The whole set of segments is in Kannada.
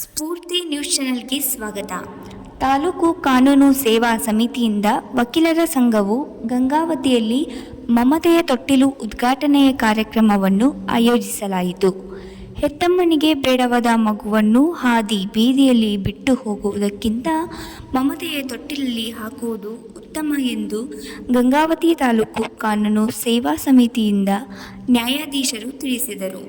ಸ್ಫೂರ್ತಿ ನ್ಯೂಸ್ ಚಾನೆಲ್ಗೆ ಸ್ವಾಗತ. ತಾಲೂಕು ಕಾನೂನು ಸೇವಾ ಸಮಿತಿಯಿಂದ ವಕೀಲರ ಸಂಘವು ಗಂಗಾವತಿಯಲ್ಲಿ ಮಮತೆಯ ತೊಟ್ಟಿಲು ಉದ್ಘಾಟನೆಯ ಕಾರ್ಯಕ್ರಮವನ್ನು ಆಯೋಜಿಸಲಾಯಿತು. ಹೆತ್ತಮ್ಮನಿಗೆ ಬೇಡವಾದ ಮಗುವನ್ನು ಹಾದಿ ಬೀದಿಯಲ್ಲಿ ಬಿಟ್ಟು ಹೋಗುವುದಕ್ಕಿಂತ ಮಮತೆಯ ತೊಟ್ಟಿಲಲ್ಲಿ ಹಾಕುವುದು ಉತ್ತಮ ಎಂದು ಗಂಗಾವತಿ ತಾಲೂಕು ಕಾನೂನು ಸೇವಾ ಸಮಿತಿಯಿಂದ ನ್ಯಾಯಾಧೀಶರು ತಿಳಿಸಿದರು.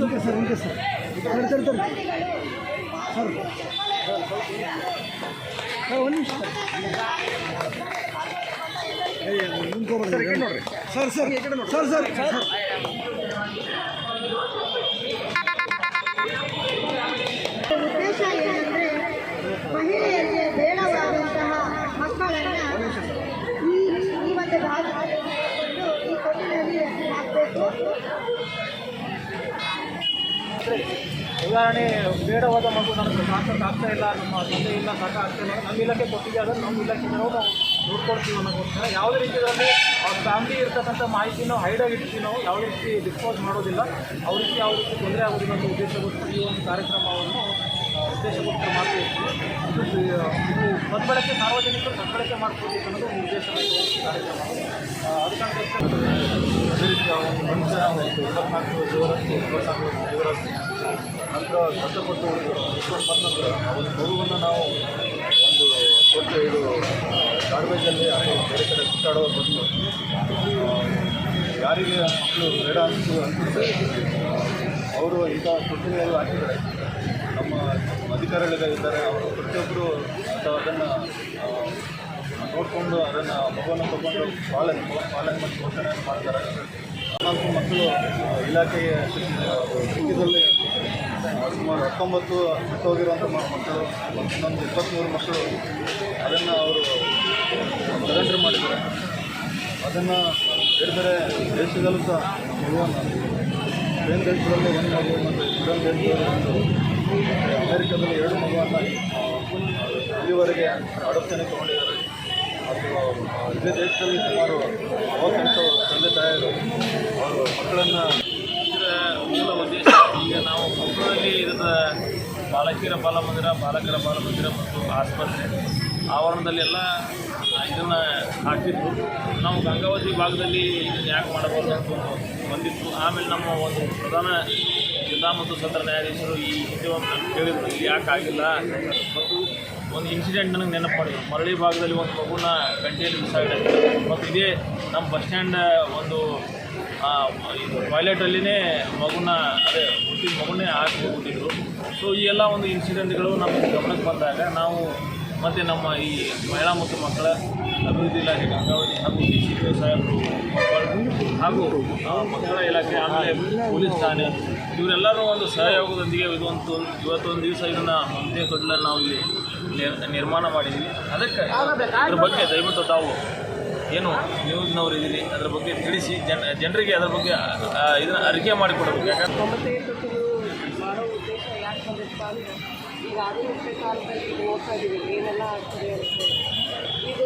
Okay sir okay sir ತರ್ರಿ ತರ್ರಿ ತರ್ರಿ sir sir ಒಂದು ನಿಮಿಷ sir sir sir sir sir ಉದಾಹರಣೆ ಬೇಡವಾದ ಮಗು ನಮಗೆ ಸಾಕಕ್ಕೆ ಆಗ್ತಾ ಇಲ್ಲ, ನಮ್ಮ ತಂದೆ ಇಲ್ಲ, ಸಾಕ ಆಗ್ತಾ ಇಲ್ಲ, ನಮ್ಮ ಇಲಾಖೆ ಕೊಟ್ಟಿದೆ, ಅದನ್ನು ನಮ್ಮ ಇಲಾಖೆ ನಾವು ನೋಡ್ಕೊಡ್ತೀವಿ ಅನ್ನೋಕ್ಕೋಸ್ಕರ ಯಾವುದೇ ರೀತಿಯಲ್ಲಿ ಅವ್ರ ಫ್ಯಾಮಿಲಿ ಇರ್ತಕ್ಕಂಥ ಮಾಹಿತಿನೂ ಹೈಡಾಗಿ ಇಡ್ತೀವಿ ನಾವು, ಯಾವುದೇ ರೀತಿ ಡಿಸ್ಪೋಸ್ ಮಾಡೋದಿಲ್ಲ. ಅವ್ರಿಗೆ ಯಾವ ರೀತಿ ತೊಂದರೆ ಆಗೋದಿಲ್ಲ ಅಂತ ಉದ್ದೇಶಗೋಸ್ಕರ ಈ ಒಂದು ಕಾರ್ಯಕ್ರಮವನ್ನು ಉದ್ದೇಶಗೋಸ್ಕರ ಮಾಡ್ತಾ ಇರ್ತೀವಿ ಇದು ಇದು ಸದ್ಬಳಕೆ ಸಾರ್ವಜನಿಕರು ಸದ್ಬಳಕೆ ಮಾಡ್ಕೋಬೇಕು ಅನ್ನೋದು ಉದ್ದೇಶ ಕಾರ್ಯಕ್ರಮ ಇಪ್ಪತ್ನಾಲ್ಕು ಜೀವರಾಶಿ ಇಪ್ಪತ್ನಾಲ್ಕು ಜೀವರಾಶಿ ನಂತರ ಕಷ್ಟಪಟ್ಟು ಕೊಟ್ಟು ಬಂದ ನಂತರ ಒಂದು ಮಗುವನ್ನು ನಾವು ಒಂದು ದೊಡ್ಡ ಇದು ಗಾರ್ಬೇಜಲ್ಲಿ ಅಥವಾ ಬಂದು ಯಾರಿಗೆ ಮಕ್ಕಳು ಬೇಡ ಅನಿಸು ಅನಿಸುತ್ತೆ ಅವರು ಇಂಥ ತೊಟ್ಟಿಗೆಲ್ಲ ಹಾಕಿದ್ದಾರೆ ನಮ್ಮ ಅಧಿಕಾರಿಗಳಿದ್ದಾರೆ ಅವರು ಪ್ರತಿಯೊಬ್ಬರು ಅದನ್ನು ನೋಡಿಕೊಂಡು ಅದನ್ನು ಮಗುವನ್ನು ತಗೊಂಡು ಪಾಲನೆ ಪಾಲನೆ ಮತ್ತು ಪೋಷಣೆ ಮಾಡ್ತಾರೆ. ನಾಲ್ಕು ಮಕ್ಕಳು ಇಲಾಖೆಯ ಸಿಕ್ಕಿದಲ್ಲಿ ಸುಮಾರು ಹತ್ತೊಂಬತ್ತು ಬಿಟ್ಟೋಗಿರುವಂಥ ಮ- ಮಕ್ಕಳು, ಇನ್ನೊಂದು ಇಪ್ಪತ್ತ್ಮೂರು ಮಕ್ಕಳು ಅದನ್ನು ಅವರು ಸರೆಂಡರ್ ಮಾಡಿದ್ದಾರೆ. ಅದನ್ನು ಬೇರೆ ಬೇರೆ ದೇಶದಲ್ಲೂ ಸಹ ಮಗುವನ್ನು ಬೇರೆ ದೇಶದಲ್ಲಿ ಒಂದು ಮಗು ಮತ್ತು ಇನ್ನೊಂದು ದೇಶದಲ್ಲಿ ಒಂದು ಅಮೇರಿಕಾದಲ್ಲಿ ಎರಡು ಮಗುವನ್ನು ಇಲ್ಲಿವರೆಗೆ ಅಡಪ್ಷನ್ಗೆ ತೊಗೊಂಡಿದ್ದಾರೆ. ಇದೇ ದೇಶದಲ್ಲಿ ಸುಮಾರು ಮೂವತ್ತೆಂಟು ತಂದೆ ತಾಯಿಯರು ಅವರು ಮಕ್ಕಳನ್ನು ಮೂಲ ಉದ್ದೇಶ ಈಗ ನಾವು ಕೊಪ್ಪಳದಲ್ಲಿ ಇರದ ಬಾಲಕಿಯರ ಬಾಲಮಂದಿರ, ಬಾಲಕರ ಬಾಲಮಂದಿರ ಮತ್ತು ಆಸ್ಪತ್ರೆ. ಆವರಣದಲ್ಲೆಲ್ಲ ಇದನ್ನು ಹಾಕಿದ್ದು ನಾವು ಗಂಗಾವತಿ ಭಾಗದಲ್ಲಿ ಇದನ್ನು ಯಾಕೆ ಮಾಡಬಾರ್ದು ಅಂತ ಬಂದಿತ್ತು. ಆಮೇಲೆ ನಮ್ಮ ಒಂದು ಪ್ರಧಾನ ಜಿಲ್ಲಾ ಮತ್ತು ಸತ್ರ ನ್ಯಾಯಾಧೀಶರು ಈ ಹಿಂದೆ ಒಂದು ಕೇಳಿದ್ರು ಯಾಕೆ ಆಗಿಲ್ಲ? ಮತ್ತು ಒಂದು ಇನ್ಸಿಡೆಂಟ್ ನನಗೆ ನೆನಪು ಮರಳಿ ಭಾಗದಲ್ಲಿ ಒಂದು ಮಗುನ ಗಂಟೆಯಲ್ಲಿ ಬಿಸಾಗಿದೆ ಮತ್ತು ಇದೇ ನಮ್ಮ ಬಸ್ ಸ್ಟ್ಯಾಂಡ್ ಒಂದು ಇದು ಟಾಯ್ಲೆಟಲ್ಲಿನೇ ಮಗುನ, ಅದೇ ಹುಟ್ಟಿದ ಮಗುನೇ ಹಾಕಿ ಹೋಗ್ಬಿಟ್ಟಿದ್ರು ಸೊ ಈ ಎಲ್ಲ ಒಂದು ಇನ್ಸಿಡೆಂಟ್ಗಳು ನಮ್ಮ ಗಮನಕ್ಕೆ ಬಂದಾಗ ನಾವು ಮತ್ತು ನಮ್ಮ ಈ ಮಹಿಳಾ ಮತ್ತು ಮಕ್ಕಳ ಅಭಿವೃದ್ಧಿ ಇಲಾಖೆ, ಗಂಗಾವತಿ ಹಾಗೂ ಡಿ ಸಿ ಪಿ ಸಾಹೇಬರು, ಹಾಗೂ ಮಕ್ಕಳ ಇಲಾಖೆ, ಆಮೇಲೆ ಪೊಲೀಸ್ ಠಾಣೆ, ಇವರೆಲ್ಲರೂ ಒಂದು ಸಹಯೋಗದೊಂದಿಗೆ ಇದೊಂದು ಇವತ್ತೊಂದು ದಿವಸ ಇದನ್ನು ಮಮತೆ ತೊಡಲನ್ನು ನಾವು ಇಲ್ಲಿ. ನಿರ್ಮಾಣ ಮಾಡಿದ್ದೀವಿ ಅದಕ್ಕೆ ಅದ್ರ ಬಗ್ಗೆ ದಯವಿಟ್ಟು ತಾವು ಏನು ನ್ಯೂಸ್ನವ್ರು ಇದ್ದೀರಿ ಅದ್ರ ಬಗ್ಗೆ ತಿಳಿಸಿ ಜನ ಜನರಿಗೆ ಅದ್ರ ಬಗ್ಗೆ ಇದನ್ನ ಅರಿಕೆ ಮಾಡಿಕೊಡಬೇಕು. ಯಾಕಂದ್ರೆ ಮಮತೆ ತೊಟ್ಟಿಲು ಮಾಡೋ ಉದ್ದೇಶ ಯಾಕೆ ಬಂದಿತ್ತು ಅಂದರೆ ಈಗ ಆಧುನಿಕ ಕಾಲದಲ್ಲಿ ಓದ್ತಾ ಇದ್ದೀವಿ ಏನೆಲ್ಲ ಆಗ್ತದೆ ಅಂತ. ಇದು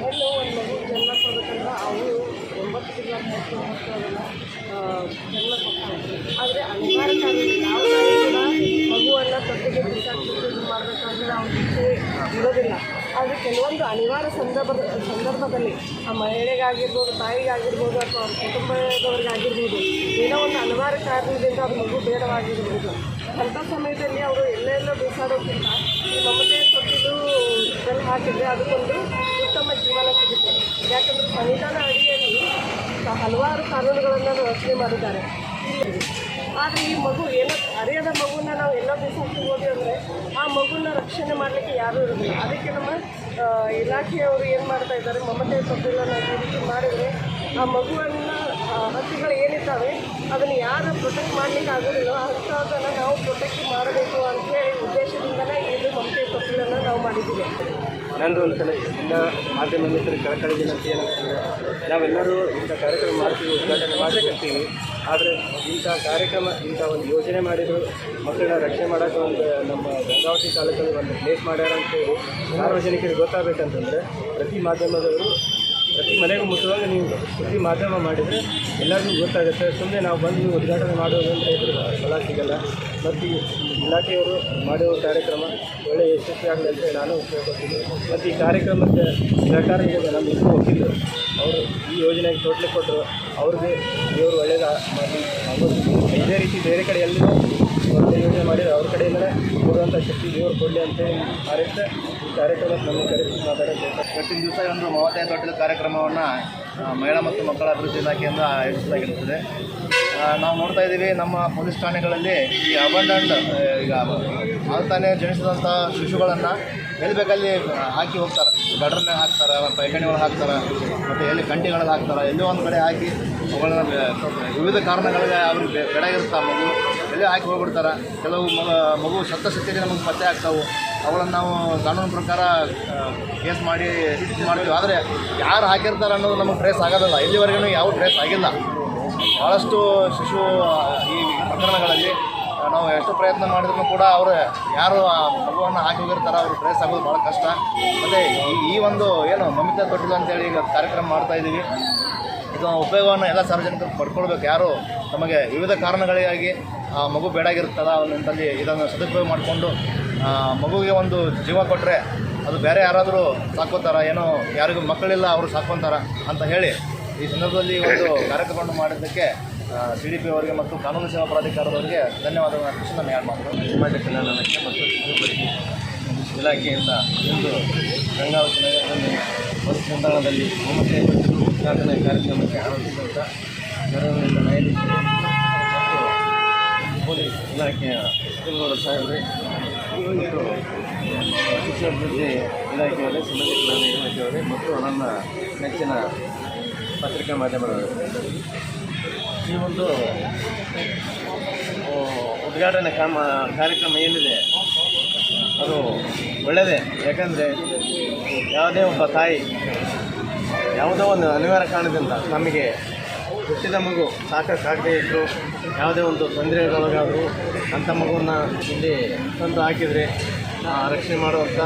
ಮೊದಲು ಒಂದು ಮಗು ಜನ್ಮ ಕೊಡಬೇಕಂದ್ರೆ ಅವರು ಒಂಬತ್ತು ತಿಂಗಳ ಹತ್ತು ಅದನ್ನು ಜನ್ಮ ಕೊಡ್ತಾರೆ ಆದರೆ ಅನಿವಾರ್ಯ ಯಾವ ತಾಯಿ ಕೂಡ ಮಗುವನ್ನು ತೊಟ್ಟಿಗೆ ಬಿಸಾಕ್ಬಿಟ್ಟು ಇದು ಮಾಡಬೇಕಾದ್ರೆ ಅವ್ರ ಇಚ್ಛೆ ಇರೋದಿಲ್ಲ ಆದರೆ ಕೆಲವೊಂದು ಅನಿವಾರ್ಯ ಸಂದರ್ಭದ, ಸಂದರ್ಭದಲ್ಲಿ ಆ ಮಹಿಳೆಗಾಗಿರ್ಬೋದು, ತಾಯಿಗಾಗಿರ್ಬೋದು ಅಥವಾ ಅವ್ರ ಕುಟುಂಬದವರಿಗಾಗಿರ್ಬೋದು, ಏನೋ ಒಂದು ಅನಿವಾರ್ಯ ಕಾರಣದಿಂದ ಅದು ಮಗು ಬೇಡವಾಗಿರ್ಬೋದು ಅಂಥ ಸಮಯದಲ್ಲಿ ಅವರು ಎಲ್ಲೆಲ್ಲೋ ಬೀಸಾಡೋಕ್ಕಿಂತ ಈ ಮಮತೆ ತೊಟ್ಟಿಲು ಇದನ್ನು ಹಾಕಿದರೆ ಅದಕ್ಕೊಂದು ಉತ್ತಮ ಜೀವನ ಸಿಗುತ್ತೆ. ಯಾಕಂದರೆ ಸಂವಿಧಾನ ಅಡಿಯಲ್ಲಿ ಹಲವಾರು ಕಾನೂನುಗಳನ್ನು ರಚನೆ ಮಾಡಿದ್ದಾರೆ. ಆದರೆ ಈ ಮಗು ಏನೋ ಅರಿಯದ ಮಗುನ ಎಲ್ಲೋ ಬಿಸಾಕ್ತಿರ್ಬೋದು ಅಂದರೆ ಆ ಮಗುನ ರಕ್ಷಣೆ ಮಾಡಲಿಕ್ಕೆ ಯಾರೂ ಇರಲಿಲ್ಲ ಅದಕ್ಕೆ ನಮ್ಮ ಇಲಾಖೆಯವರು ಏನು ಮಾಡ್ತಾ ಇದ್ದಾರೆ, ಮಮತೆ ತೊಟ್ಟಿಲನ್ನು ಈ ರೀತಿ ಮಾಡಿದರೆ ಆ ಮಗುವನ್ನು ಹಕ್ಕಿಗಳು ಏನಿದ್ದಾವೆ, ಅದನ್ನು ಯಾರು ಪ್ರೊಟೆಕ್ಟ್ ಮಾಡಲಿಕ್ಕೆ ಆಗೋದಿಲ್ಲ. ಅಂಥದ್ದನ್ನು ನಾವು ಪ್ರೊಟೆಕ್ಟ್ ಮಾಡಬೇಕು ಅಂತೇಳಿ ಉದ್ದೇಶದಿಂದಲೇ ಇದು ಮಮತೆ ತೊಟ್ಟಿಲನ್ನು ನಾವು ಮಾಡಿದ್ದೀವಿ. ನಂದು ಒಂದು ಸಲ ಎಲ್ಲ ಮಾಧ್ಯಮ ಮಿತ್ರರು ಕಳಕಳಿ ಏನಂತಂದರೆ ನಾವೆಲ್ಲರೂ ಇಂಥ ಕಾರ್ಯಕ್ರಮ ಮಾಡ್ತೀವಿ, ಉದ್ಘಾಟನೆ ಮಾಡಬೇಕಂತೀವಿ ಆದರೆ ಇಂಥ ಕಾರ್ಯಕ್ರಮ, ಇಂಥ ಒಂದು ಯೋಜನೆ ಮಾಡಿದ್ರು, ಮಕ್ಕಳನ್ನ ರಕ್ಷಣೆ ಮಾಡೋಕೆ ಒಂದು ನಮ್ಮ ಗಂಗಾವತಿ ತಾಲೂಕಲ್ಲಿ ಒಂದು ಪ್ಲೇಸ್ ಮಾಡ್ಯಾರ ಅಂತೇಳಿ ಸಾರ್ವಜನಿಕರಿಗೆ ಗೊತ್ತಾಗಬೇಕಂತಂದರೆ ಪ್ರತಿ ಮಾಧ್ಯಮದವರು, ಪ್ರತಿ ಮನೆಗೂ ಮುಟ್ಟುವಾಗ ನೀವು ಪ್ರತಿ ಮಾಧ್ಯಮ ಮಾಡಿದರೆ ಎಲ್ಲರಿಗೂ ಗೊತ್ತಾಗುತ್ತೆ. ಸುಮ್ಮನೆ ನಾವು ಬಂದು ಉದ್ಘಾಟನೆ ಮಾಡೋದಂದ್ರೆ ಇದ್ರ ಫಲ ಸಿಗಲ್ಲ. ಮತ್ತು ಇಲಾಖೆಯವರು ಮಾಡಿರೋ ಕಾರ್ಯಕ್ರಮ ಒಳ್ಳೆಯ ಯಶಸ್ವಿ ಆಗಲಿ ಅಂತ ನಾನು ಕೇಳ್ಕೊತೀನಿ. ಮತ್ತು ಈ ಕಾರ್ಯಕ್ರಮಕ್ಕೆ ಸಹಕಾರ ಈಗ ನಮ್ಮ ಇಬ್ಬರು ವಕೀಲರು, ಅವರು ಈ ಯೋಜನೆಗೆ ಟೋಟ್ಲಿ ಕೊಟ್ಟರು. ಅವ್ರಿಗೆ ದೇವರು ಒಳ್ಳೆಯದು ಮಾಡಿ ಇದೇ ರೀತಿ ಬೇರೆ ಕಡೆ ಎಲ್ಲರೂ ಒಳ್ಳೆ ಯೋಜನೆ ಮಾಡಿದರೆ ಅವ್ರ ಕಡೆಯಿಂದಲೇ ಕೊಡುವಂಥ ಶಕ್ತಿ ದೇವರು ಕೊಡಲಿ ಅಂತ ಹಾರೈಸ್ತಾ ಈ ಕಾರ್ಯಕ್ರಮಕ್ಕೆ ನಮ್ಮ ಕರೆಸಿ ಮಾತಾಡೋದು. ಪ್ರತಿ ದಿವಸ ಒಂದು ಮೂವತ್ತೈದು ಕಾರ್ಯಕ್ರಮವನ್ನು ಮಹಿಳಾ ಮತ್ತು ಮಕ್ಕಳ ಅಭಿವೃದ್ಧಿ ಇಲಾಖೆಯಿಂದ ಆಯೋಜಿಸಲಾಗಿರುತ್ತದೆ. ನಾವು ನೋಡ್ತಾ ಇದ್ದೀವಿ ನಮ್ಮ ಪೊಲೀಸ್ ಠಾಣೆಗಳಲ್ಲಿ ಈ ಅಬಂಡಂಡ್ ಈಗ ತಾನೇ ಜನಿಸಿದಂಥ ಶಿಶುಗಳನ್ನು ಎಲ್ಲಿ ಬೇಕಲ್ಲಿ ಹಾಕಿ ಹೋಗ್ತಾರೆ. ಗಡ್ರನ್ನೇ ಹಾಕ್ತಾರೆ ಪೈಖಾನೆಗಳು ಹಾಕ್ತಾರೆ, ಮತ್ತು ಎಲ್ಲಿ ಕಂಟಿಗಳಲ್ಲಿ ಹಾಕ್ತಾರೆ, ಎಲ್ಲೋ ಒಂದು ಕಡೆ ಹಾಕಿ ಅವುಗಳನ್ನ ವಿವಿಧ ಕಾರಣಗಳಿಗೆ ಅವ್ರಿಗೆ ಬೆಡ ಇರ್ತಾರೆ ಮಗು, ಎಲ್ಲೇ ಹಾಕಿ ಹೋಗ್ಬಿಡ್ತಾರೆ. ಕೆಲವು ಮಗ ಸತ್ತ ಸ್ಥಿತಿಗೆ ನಮಗೆ ಪತ್ತೆ ಆಗ್ತಾವೆ. ಅವುಗಳನ್ನು ನಾವು ಕಾನೂನು ಪ್ರಕಾರ ಕೇಸ್ ಮಾಡಿ ಮಾಡ್ತೀವಿ. ಆದರೆ ಯಾರು ಹಾಕಿರ್ತಾರೆ ಅನ್ನೋದು ನಮಗೆ ಟ್ರೇಸ್ ಆಗೋದಲ್ಲ. ಇಲ್ಲಿವರೆಗೂ ಯಾವ ಟ್ರೇಸ್ ಆಗಿಲ್ಲ. ಭಾಳಷ್ಟು ಶಿಶು ಈ ಪ್ರಕರಣಗಳಲ್ಲಿ ನಾವು ಎಷ್ಟು ಪ್ರಯತ್ನ ಮಾಡಿದ್ರು ಕೂಡ ಅವರು ಯಾರು ಆ ಮಗುವನ್ನು ಹಾಕಿ ಹೋಗಿರ್ತಾರೆ ಅವರು ಟ್ರೇಸ್ ಆಗೋದು ಭಾಳ ಕಷ್ಟ. ಮತ್ತು ಈ ಒಂದು ಏನು ಮಮಿತಾ ತೊಟ್ಟಿಲು ಅಂತೇಳಿ ಈಗ ಕಾರ್ಯಕ್ರಮ ಮಾಡ್ತಾ ಇದ್ದೀವಿ ಇದು ಉಪಯೋಗವನ್ನು ಎಲ್ಲ ಸಾರ್ವಜನಿಕರು ಪಡ್ಕೊಳ್ಬೇಕು. ಯಾರು ನಮಗೆ ವಿವಿಧ ಕಾರಣಗಳಿಗಾಗಿ ಆ ಮಗು ಬೇಡಾಗಿರುತ್ತಲ್ಲ ನಿಂತಲ್ಲಿ ಇದನ್ನು ಸದುಪಯೋಗ ಮಾಡಿಕೊಂಡು ಮಗುವಿಗೆ ಒಂದು ಜೀವ ಕೊಟ್ಟರೆ ಅದು ಬೇರೆ ಯಾರಾದರೂ ಸಾಕೋತಾರ ಏನೋ ಯಾರಿಗೂ ಮಕ್ಕಳಿಲ್ಲ, ಅವರು ಸಾಕೊಂತಾರ ಅಂತ ಹೇಳಿ ಈ ಸಂದರ್ಭದಲ್ಲಿ ಒಂದು ಕಾರ್ಯಕ್ರಮವನ್ನು ಮಾಡಿದ್ದಕ್ಕೆ ಸಿ ಡಿ ಪಿ ಅವರಿಗೆ ಮತ್ತು ಕಾನೂನು ಸೇವಾ ಪ್ರಾಧಿಕಾರದವರಿಗೆ ಧನ್ಯವಾದಗಳನ್ನು ಅರ್ಪಿಸಿ ನಾನು ಯಾರು ಮಾಡ್ತೀನಿ ಸಮಾಜ ಮತ್ತು ಇಲಾಖೆಯಿಂದ ಇಂದು ಗಂಗಾವತಿ ನಗರದಲ್ಲಿ ಬಸ್ ನಿಲ್ದಾಣದಲ್ಲಿ ಮಮತೆ ಉದ್ಘಾಟನೆ ಕಾರ್ಯಕ್ರಮಕ್ಕೆ ಆರಂಭಿಸಿದಂಥ ನ್ಯಾಯಾಧೀಶರು ಮತ್ತು ಪೊಲೀಸ್ ಇಲಾಖೆಯ ತಿರುಗೌಡ ಸಾಹೇಬ್ರೆ ಇವರು ಶಿಕ್ಷಣ ಅಭಿವೃದ್ಧಿ ಇಲಾಖೆಯವರೇ, ಸಮಾಜ ಕಲ್ಯಾಣ ಇಲಾಖೆಯವರೇ, ಮತ್ತು ನನ್ನ ನೆಚ್ಚಿನ ಪತ್ರಿಕಾ ಮಾಧ್ಯಮಗಳು ಈ ಒಂದು ಉದ್ಘಾಟನೆ ಕಾಮ ಕಾರ್ಯಕ್ರಮ ಏನಿದೆ? ಅದು ಒಳ್ಳೆಯದೇ ಯಾಕಂದರೆ ಯಾವುದೇ ಒಬ್ಬ ತಾಯಿ ಯಾವುದೋ ಒಂದು ಅನಿವಾರ್ಯ ಕಾರಣದಿಂದ ನಮಗೆ ಹುಟ್ಟಿದ ಮಗು ಸಾಕೋಕ್ಕಾಗದೇ ಇದ್ದರು ಯಾವುದೇ ಒಂದು ತೊಂದರೆಗೊಳಗಾದರೂ ಅಂಥ ಮಗುವನ್ನು ಇಲ್ಲಿ ತಂದು ಹಾಕಿದರೆ ರಕ್ಷಣೆ ಮಾಡುವಂಥ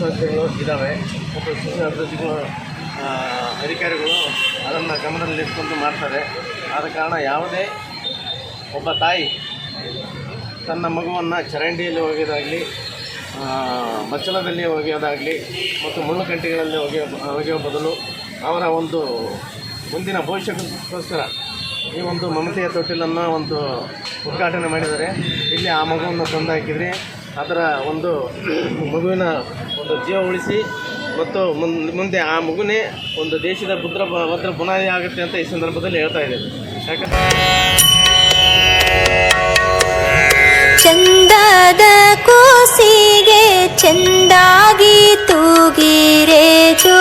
ಸಂಸ್ಥೆಗಳು ಇದ್ದಾವೆ. ಮತ್ತು ಅಭಿವೃದ್ಧಿಗಳು ಅಧಿಕಾರಿಗಳು ಅದನ್ನು ಗಮನದಲ್ಲಿಟ್ಕೊಂಡು ಮಾಡ್ತಾರೆ. ಆದ ಕಾರಣ ಯಾವುದೇ ಒಬ್ಬ ತಾಯಿ ತನ್ನ ಮಗುವನ್ನು ಚರಂಡಿಯಲ್ಲಿ ಒಗೆಯೋದಾಗಲಿ ಮಚ್ಚಲದಲ್ಲಿ ಒಗೆಯೋದಾಗಲಿ ಮತ್ತು ಮುಳ್ಳು ಕಂಟಿಗಳಲ್ಲಿ ಒಗೆಯೋ ಒಗೆಯೋ ಬದಲು ಅವರ ಒಂದು ಮುಂದಿನ ಭವಿಷ್ಯಕ್ಕೋಸ್ಕರ ಈ ಒಂದು ಮಮತೆಯ ತೊಟ್ಟಿಲನ್ನು ಒಂದು ಉದ್ಘಾಟನೆ ಮಾಡಿದ್ದಾರೆ. ಇಲ್ಲಿ ಆ ಮಗುವನ್ನು ತಂದು ಹಾಕಿದರೆ ಅದರ ಒಂದು ಮಗುವಿನ ಒಂದು ಜೀವ ಉಳಿಸಿ ಮತ್ತು ಮುಂದೆ ಆ ಮಗುನೇ ಒಂದು ದೇಶದ ಭದ್ರ ಭದ್ರ ಬುನಾದಿ ಆಗುತ್ತೆ ಅಂತ ಈ ಸಂದರ್ಭದಲ್ಲಿ ಹೇಳ್ತಾ ಇದ್ದೇನೆ. ಚಂದದ ಕೂಸಿಗೆ ಚಂದಾಗಿ ತೂಗಿರೇ ಜೋ